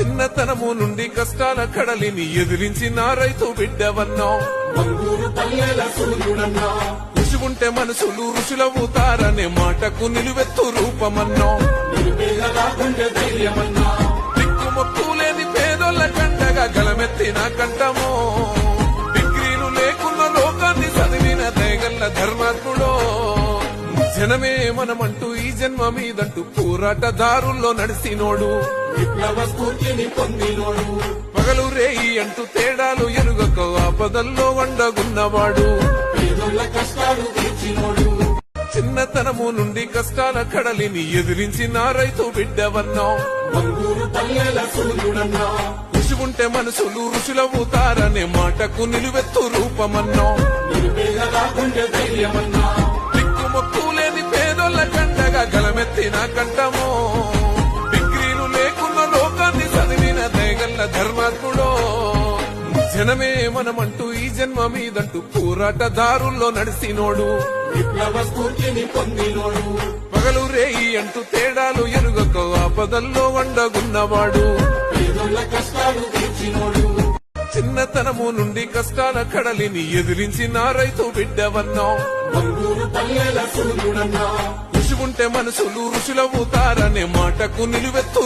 చిన్నతనము నుండి కష్టాల కడలిని ఎదిరించిన రైతు బిడ్డవన్నో. మంగూరు పల్లెల సూర్యుడన్నా. ఋషి ఉంటే మనసులు ఋషులవుతారనే మాటకు నిలువెత్తు రూపమన్నో. ధైర్యమన్నా. దిక్కుమొక్కు లేని పేదోళ్ళ కంటగా గలమెత్తిన కంటమో డిగ్రీలు లేకున్న లోకాన్ని చదివిన దయగల్ల ధర్మాత్ముడో. జనమే మనమంటూ ఈ జన్మ మీదంటూ పోరాటదారుల్లో నడిసినోడు. విప్లవ స్ఫూర్తిని పొందినోడు. పగలు రేయి అంటూ తేడాలు ఎరుగక ఆపదల్లో వండగున్నవాడు. పేదోళ్ళ కష్టాలు తీర్చినోడు. చిన్నతనము నుండి కష్టాల కడలిని ఎదిరించిన రైతు బిడ్డవన్నో. మంగూరు పల్లెల సూర్యుడన్నా. ఋషి ఉంటే మనసులు ఋషులవుతారనే మాటకు నిలువెత్తు రూపమన్నో. గలమెత్తిన కంటమో డిగ్రీలు లేకున్న లోకాన్ని చదివిన దయగల్ల ధర్మాత్ముడో. జనమే మనమంటూ ఈ జన్మ మీదంటూ పోరాటదారుల్లో నడిసినోడు. విప్లవ స్ఫూర్తిని పొందినోడు. పగలు రేయి అంటూ తేడాలు ఎరుగక ఆపదల్లో వండగున్నవాడు. కష్టాలు తీర్చినోడు. చిన్నతనము నుండి కష్టాల కడలిని ఎదిరించిన రైతు బిడ్డవన్నో. ఉంటే మనసులు ఋషులవుతారనే మాటకు నిలువెత్తు